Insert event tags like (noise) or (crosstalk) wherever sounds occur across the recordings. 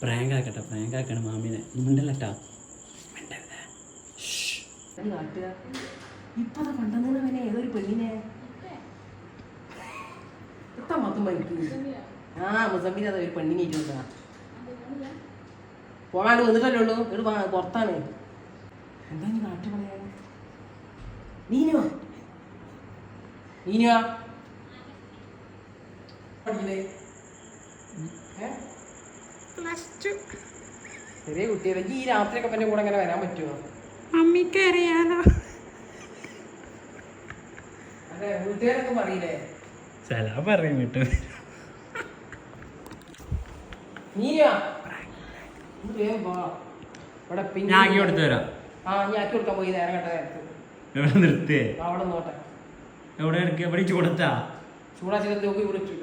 Prank ആക്കട്ടെ prank ആക്കണം മാമിനെ മിണ്ടല്ലട്ടാ കണ്ടെന്നവനെ ഏതൊരു പെണ്ണിനെ? മൊത്തം ആ മുസമ്മിൽ അത് ഒരു പെണ്ണിനെ ഇരുന്നാ പോകാണ്ട് വന്നിട്ടല്ലേ ഉള്ളൂ. വാ- പുറത്താണ്. എന്താ നീ നാട്ടു പറയാ നീനുവാ നീനുവാ പഠിക്കണേ ഏ? ചെറിയ കുട്ടിയല്ലേ ഈ രാത്രിയൊക്കെ പിന്നെ കൂടെ അങ്ങനെ വരാൻ പറ്റുമോ മമ്മിക്ക് അറിയാലോ. അതെ വീട്ടുകാരൊക്കെ പറയില്ലേ? ചില പറയും കേട്ടോ നീയാ. ഇവിടെ ഞാൻ ആക്കി കൊടുത്തു തരാം ആ ഞാൻ ആക്കി കൊടുക്കാൻ പോയി നേരം കണ്ട നേരത്ത്. എവിടെ നിർത്തിയേ ആ, അവിടെ നോട്ടെ എവിടെ എടുക്കുക എവിടെ കൊടുത്താ ചൂടാച്ചിട്ട് നോക്കി വിളിച്ചു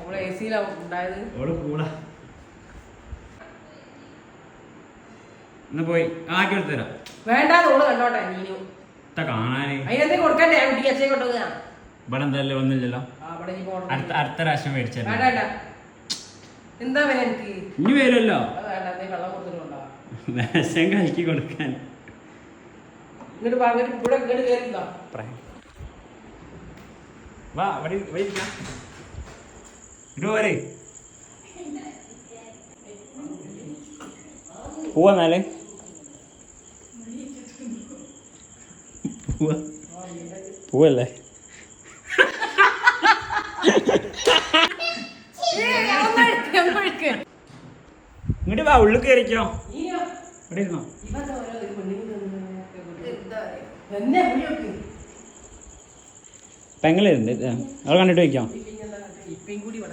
ഇവിടെ എ സിയിലാണ് ഉണ്ടായത്. എവിടെ കൂടാ എന്നാ പോയി? ആക്കി എടുത്തു തരാം വേണ്ട ഓൾ കണ്ടോട്ടെ നീനു കാണാന്. കൊടുക്കണ്ടേ? അച്ഛനെ കൊണ്ടുപോകാ ഇവിടെ എന്തായാലും ഒന്നുമില്ലല്ലോ അടുത്ത അടുത്ത പ്രാവശ്യം വേണ്ട എന്താ എനിക്ക്? ഇനി വരുമല്ലോ വിഷം കലക്കി കൊടുക്കാൻ. വാ, ഇവിടെ പോവാന്നാലേ പോവാ പോവല്ലേ ഇങ്ങോട്ട് വാ ഉള്ളു കയറിക്കോ ഇവിടെ ഇരുന്നോ. പെങ്ങളുണ്ട് അവൾ കണ്ടിട്ട് വയ്ക്കാം കൂടി (laughs)